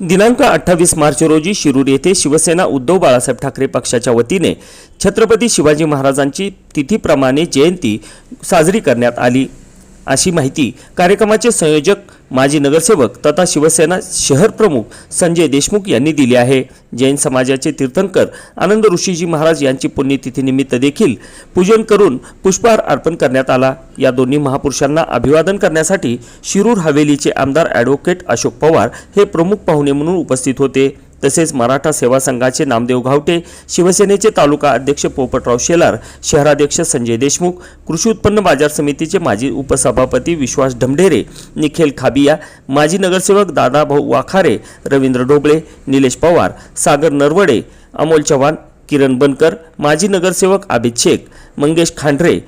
दिनांक अठ्ठावीस मार्च रोजी शिरूर येथे शिवसेना उद्धव बाळासाहेब ठाकरे पक्षाच्या वतीने छत्रपती शिवाजी महाराजांची तिथीप्रमाणे जयंती साजरी करण्यात आली. अशी माहिती कार्यक्रमाचे संयोजक माजी नगरसेवक तथा शिवसेना शहर प्रमुख संजय देशमुख यांनी दिली आहे. जैन समाजाचे तीर्थंकर आनंद ऋषीजी महाराज यांची पुण्यतिथीनिमित्त देखील पूजन करून पुष्पहार अर्पण करण्यात आला. या दोन्ही महापुरुषांना अभिवादन करण्यासाठी शिरूर हवेलीचे आमदार ॲडव्होकेट अशोक पवार हे प्रमुख पाहुणे म्हणून उपस्थित होते. तसेच मराठा सेवा संघाचे नामदेव घावटे शिवसेनेचे तालुका अध्यक्ष पोपटराव शेलार शहराध्यक्ष संजय देशमुख कृषी उत्पन्न बाजार समितीचे माजी उपसभापती विश्वास ढमढेरे निखिल खाबिया माजी नगरसेवक दादाभाऊ वाखारे रवींद्र ढोबळे निलेश पवार सागर नरवडे अमोल चव्हाण किरण बनकर माजी नगरसेवक आबिद शेख मंगेश खांढरे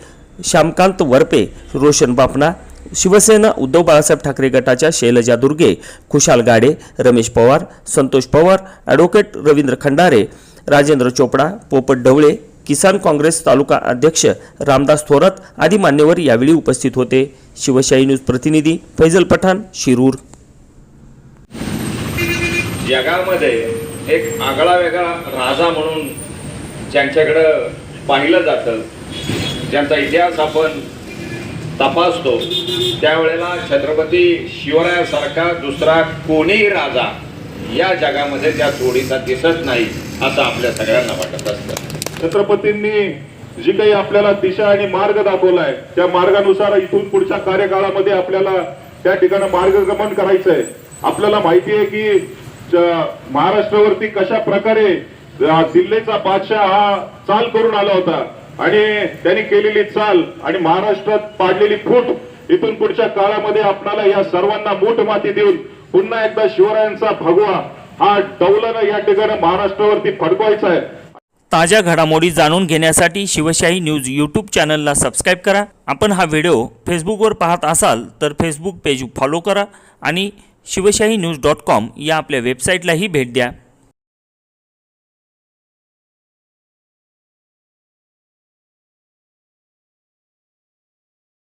श्यामकांत वरपे रोशन बापना शिवसेना उद्धव बाळासाहेब ठाकरे गटाच्या शैलजा दुर्गे खुशाल गाडे रमेश पवार संतोष पवार ॲडव्होकेट रवींद्र खंडारे राजेंद्र चोपडा पोपट ढवळे किसान काँग्रेस तालुका अध्यक्ष रामदास थोरात आदी मान्यवर यावेळी उपस्थित होते. शिवशाही न्यूज प्रतिनिधी फैजल पठाण शिरूर. जगामध्ये एक आगळा वेगळा राजा म्हणून ज्यांच्याकडं पाहिलं जातं ज्यांचा इतिहास आपण तपासतो. त्यावेळेला छत्रपती शिवरायासारखा दुसरा कोणीही राजा या जगामध्ये त्या जोडीचा दिसत नाही असं आपल्या सगळ्यांना वाटत असतं. छत्रपतींनी जी काही आपल्याला दिशा आणि मार्ग दाखवलाय त्या मार्गानुसार इथून पुढच्या कार्यकाळामध्ये आपल्याला त्या ठिकाणी मार्गगमन करायचंय. आपल्याला माहिती आहे की महाराष्ट्रावरती कशा प्रकारे दिल्लीचा बादशाह हा चाल करून आला होता. आणि त्यांनी केलेली चाल आणि महाराष्ट्रात पाडलेली फूट इथून पुढच्या काळामध्ये आपणाला या सर्वांना मूठ माती देऊन पुन्हा एकदा शिवरायांचा भगवा हा डौलानं या ठिकाणी महाराष्ट्रावरती फडकवायचा आहे. ताज्या घडामोडी जाणून घेण्यासाठी शिवशाही न्यूज यूट्यूब चॅनलला सबस्क्राईब करा. आपण हा व्हिडिओ फेसबुकवर पाहत असाल तर फेसबुक पेज फॉलो करा आणि शिवशाही न्यूज डॉट कॉम या आपल्या वेबसाईटलाही भेट द्या.